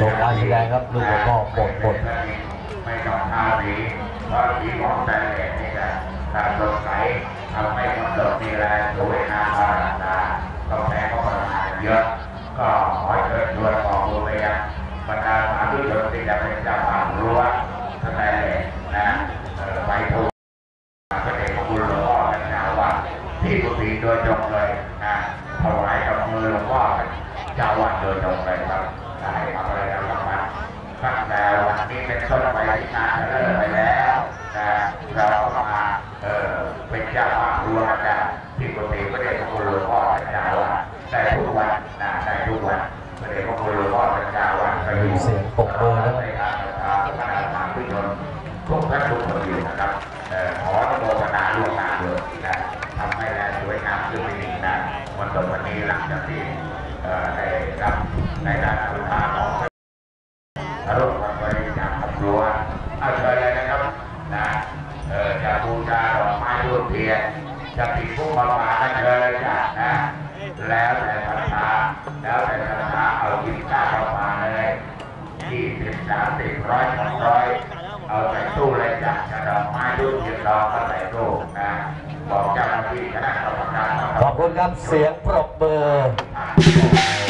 ชมการแสดงครับลูกหัวงอกหมดหมดไม่ต้องท่าสีเพราะสีของแต่ละนี่จะตาสดใสทำให้คนดกมีแรงสวยงามอลังการต้องแพ้ก็ประมาณเยอะ ก็ขอเชิญชวนของดูไปยังบรรดาสาธุชนที่จะเป็นเจ้าภาพรั้วทั้งหลายเลยนะเอ่อไปถูกพระเดชคุณหลวงพ่อท่านเจ้าวัดที่กุฏิโดยตรงเลยนะถวายกับมือหลวงพ่อเจ้าวัดโดยตรงเลยครับได้มาเลยแล้วครับตั้งแต่ วันนี้เป็นต้นไปที่งานเริ่มไปแล้วนะเราก็มาเออเป็นเจ้าวัดรวมกันที่กุฏิพระเดชพระคุณหลวงพ่อท่านจาวัดได้ทุกวันนะได้ทุกวันพระเดชพระคุณหลวงพ่อท่านเจ้าวัดก็อยู่เสียงปรบมือนะในการประชาสัมพันธ์สาธุชนทุกท่านทุกคนอยู่นะครับเออขออนุโมทนาล่วงหน้าเลยนะทำให้แลสวยงามขึ้นไปอีกนะวันต่อวันนี้หลังจากที่เออได้รับในการอนุญาตของพระรูปวั เอาเชิญเลยนะครับนะเออจะบูชาดอกไม้ทูบเทียนจะติดพวกมาปากเชิญเลยจ้ะนะแล้วแต่ศรัทธาแล้วแต่ศรัทธาเอากินข้าวเข้ามาเลยยี่สิบสามสิบร้อยสองร้อยเอาใส่ตู้เลยจ้ะจะดอกไม้รูปยืนดอกก็ใส่ตู้นะบอกเจ้าหน้าที่คณะกรรมการขอบคุณครับเสียงปรบมือ